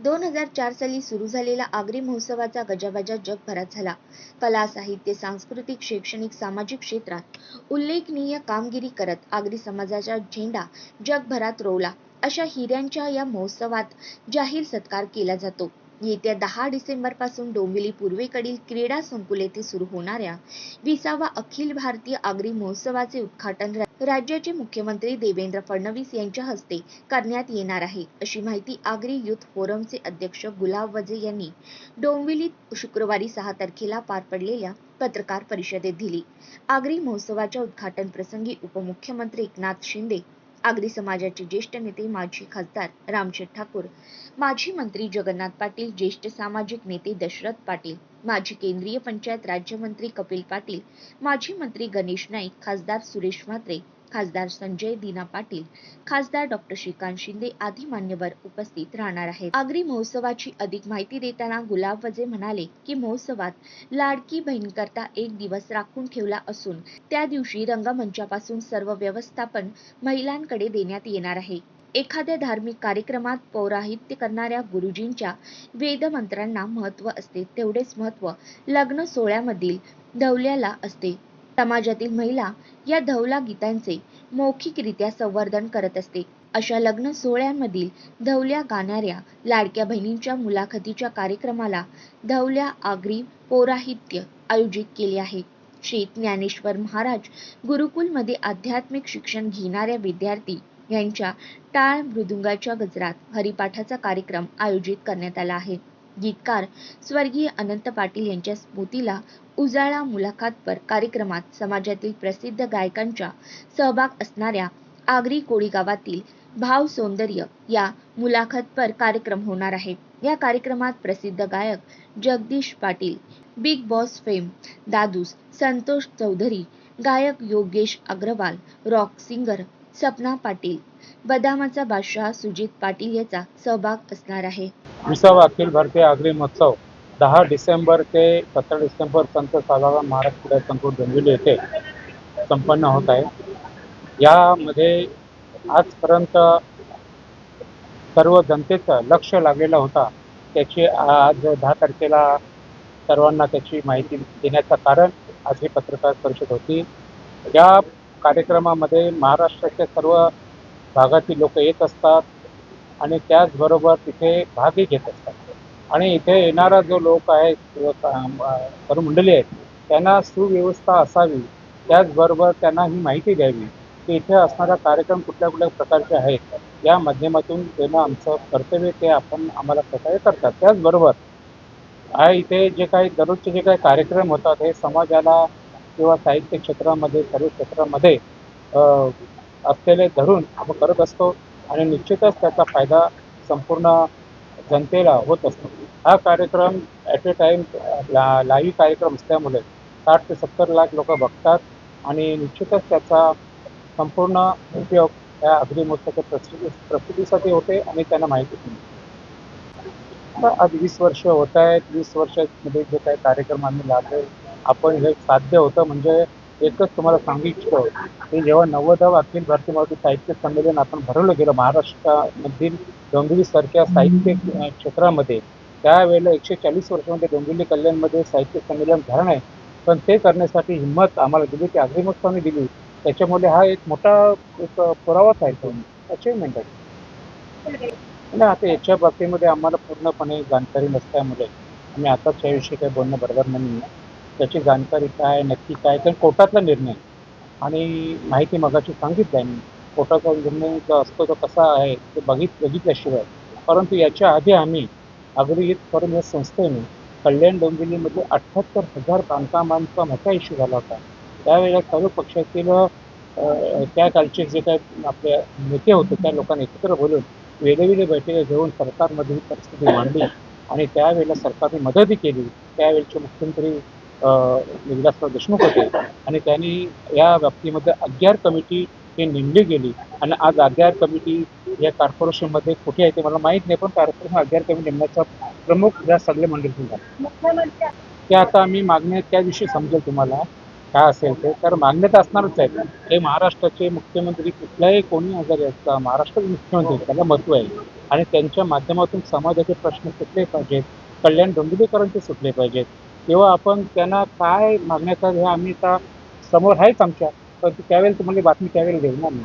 दोन हजार चार साली सुरू झालेला आगरी महोत्सवाचा गजाबजा जगभरात झाला. कला साहित्य सांस्कृतिक शैक्षणिक सामाजिक क्षेत्रात उल्लेखनीय कामगिरी करत आगरी समाजाचा झेंडा जगभरात रोवला. अशा हिऱ्यांच्या या महोत्सवात जाहीर सत्कार केला जातो. येत्या दहा डिसेंबरपासून डोंबिवली पूर्वेकडील क्रीडा संकुल येथे सुरू होणाऱ्या विसावा अखिल भारतीय आगरी महोत्सवाचे उद्घाटन राज्याचे मुख्यमंत्री देवेंद्र फडणवीस यांच्या हस्ते करण्यात येणार आहे. अशी माहिती आगरी युथ फोरमचे अध्यक्ष गुलाब वजे यांनी डोंबिवलीत शुक्रवारी सहा तारखेला पार पडलेल्या पत्रकार परिषदेत दिली. आगरी महोत्सवाच्या उद्घाटन प्रसंगी उपमुख्यमंत्री एकनाथ शिंदे आगरी समाजाचे ज्येष्ठ नेते माजी खासदार रामशेठ ठाकूर माजी मंत्री जगन्नाथ पाटील ज्येष्ठ सामाजिक नेते दशरथ पाटील माजी केंद्रीय पंचायत राज्यमंत्री कपिल पाटील माजी मंत्री गणेश नाईक खासदार सुरेश म्हात्रे खासदार संजय दिना पाटील खासदार डॉक्टर श्रीकांत शिंदे आदी मान्यवर उपस्थित राहणार आहेत. आगरी महोत्सवाची अधिक माहिती देताना गुलाब वजे म्हणाले की महोत्सवात लाडकी बहीणकरता एक दिवस राखून ठेवला असून त्या दिवशी रंगमंचापासून सर्व व्यवस्थापन महिलांकडे देण्यात येणार आहे. एखाद्या धार्मिक कार्यक्रमात पौराहित्य करणाऱ्या गुरुजींच्या वेदमंत्रांना महत्त्व असते तेवढेच महत्त्व लग्न सोहळ्यामधील धवल्याला असते. समाजातील महिला या धवला गीतांचे मौखिकरित्या संवर्धन करत असते. अशा लग्न सोहळ्यांमधील धवल्या गाणाऱ्या लाडक्या बहिणींच्या मुलाखतीच्या कार्यक्रमाला धवल्या आगरी पौराहित्य आयोजित केले आहे. श्री ज्ञानेश्वर महाराज गुरुकुलमध्ये आध्यात्मिक शिक्षण घेणाऱ्या विद्यार्थी यांच्या टाळ मृदुंगाच्या गजरात हरिपाठाचा कार्यक्रम आयोजित करण्यात आला आहे. गीतकार स्वर्गीय अनंत पाटील यांच्या स्मृतीला उजाळा मुलाखतपर कार्यक्रमात समाजातील प्रसिद्ध गायकांचा सहभाग असणाऱ्या आगरी कोळी गावातील भाव सौंदर्य या मुलाखतपर कार्यक्रम होणार आहे. या कार्यक्रमात प्रसिद्ध गायक Jagdish Patil Bigg Boss fame Dadus Santosh Chaudhari गायक योगेश अग्रवाल रॉक सिंगर सपना पाटील बदामाचा बादशाह सुजित पाटील याचा सहभाग असणार आहे. विसावा अखिल भारतीय आगरी महोत्सव दहा डिसेंबर ते सतरा डिसेंबर संत साधारण महाराष्ट्र क्रीडा संकुल डोंबिवली येथे संपन्न होत आहे. यामध्ये आजपर्यंत सर्व जनतेचं लक्ष लागलेला होता. त्याची आज दहा तारखेला सर्वांना त्याची माहिती देण्याचं कारण आज ही पत्रकार परिषद होती. या कार्यक्रमामध्ये महाराष्ट्राच्या सर्व भागातील लोक येत असतात आणि त्याचबरोबर तिथे भागही घेत असतात. आणि इथे येणारा जो लोक आहे किंवा मंडळी आहेत त्यांना सुव्यवस्था असावी. त्याचबरोबर त्यांना ही माहिती द्यावी की इथे असणारा कार्यक्रम कुठल्या कुठल्या प्रकारचे आहेत. या माध्यमातून त्यांना आमचं कर्तव्य ते आपण आम्हाला प्रकारे करतात. त्याचबरोबर हा इथे जे काही दररोजचे जे काही कार्यक्रम होतात हे समाजाला किंवा साहित्य क्षेत्रामध्ये सर्व क्षेत्रामध्ये असलेले धरून आपण करत असतो आणि निश्चितच त्याचा फायदा संपूर्ण जनतेला होत असतो हा कार्यक्रम ॲट ए टाईम ला लाईव्ह कार्यक्रम असल्यामुळे साठ ते सत्तर लाख लोक बघतात आणि निश्चितच त्याचा संपूर्ण उपयोग या अग्री महोत्सवाच्या प्रसिद्धी प्रसिद्धीसाठी होते आणि त्यांना माहिती मिळते. आज वीस वर्ष होत आहेत वीस वर्षामध्ये जे काही कार्यक्रम आम्ही लाभले आपण हे साध्य होतं म्हणजे एकच तुम्हाला सांगू इच्छितो की जेव्हा नव्वदावं अखिल भारतीय मराठी साहित्य संमेलन आपण भरवलं गेलं महाराष्ट्रामधील डोंबिवलीसारख्या साहित्य क्षेत्रामध्ये त्यावेळेला एकशे चाळीस वर्षामध्ये डोंबिवली कल्याणमध्ये साहित्य संमेलन झालं नाही पण ते करण्यासाठी हिंमत आम्हाला दिली ती आगरी महोत्सवाने दिली. त्याच्यामुळे हा एक मोठा एक पुरावाच आहे तो अचिव्हमेंट आहे आणि आता याच्या बाबतीमध्ये आम्हाला पूर्णपणे जाणकारी नसल्यामुळे आम्ही आताच याविषयी काही बोलणं बरोबर नाही त्याची जाणकारी काय नक्की काय कारण कोर्टातला निर्णय. आणि माहिती मगाशी सांगितलं आहे मी. कोर्टाचा निर्णय जो असतो तो कसा आहे ते बघित बघितल्याशिवाय. परंतु याच्या आधी आम्ही अग्री फॉरम या संस्थेने कल्याण डोंबिवलीमध्ये अठ्ठ्याहत्तर हजार बांधकामांचा मोठा इश्यू झाला होता. त्यावेळेला सर्व पक्षातील त्या कालचे जे काय आपले नेते होते त्या लोकांनी एकत्र बोलून वेगवेगळे बैठका घेऊन सरकारमध्ये ही परिस्थिती मांडली. आणि त्यावेळेला सरकारने मदतही केली. त्यावेळेचे मुख्यमंत्री विलासराव देशमुख होते. आणि त्यांनी या बाबतीमध्ये अग्यार कमिटी ही नेमली गेली. आणि आज अग्यार कमिटी या कॉर्पोरेशनमध्ये कुठे आहे ते मला माहीत नाही पण कॉर्पोरेशन अग्यार कमिटी नेमण्याचा प्रमुख या सगळे मंडळी झाला ते आता आम्ही मागण्या त्या दिवशी समजेल तुम्हाला काय असेल ते. तर मान्य तर असणारच आहे हे महाराष्ट्राचे मुख्यमंत्री कुठल्याही कोणी आजारी असता महाराष्ट्राचे मुख्यमंत्री त्याला महत्त्व आहे. आणि त्यांच्या माध्यमातून समाजाचे प्रश्न सुटले पाहिजेत. कल्याण डोंबिवलीकरांचे सुटले पाहिजेत. तेव्हा आपण त्यांना काय मागण्याचा हे आम्ही आता समोर आहेच आमच्या पण त्यावेळेला तुम्हाला बातमी त्यावेळेला देणार नाही.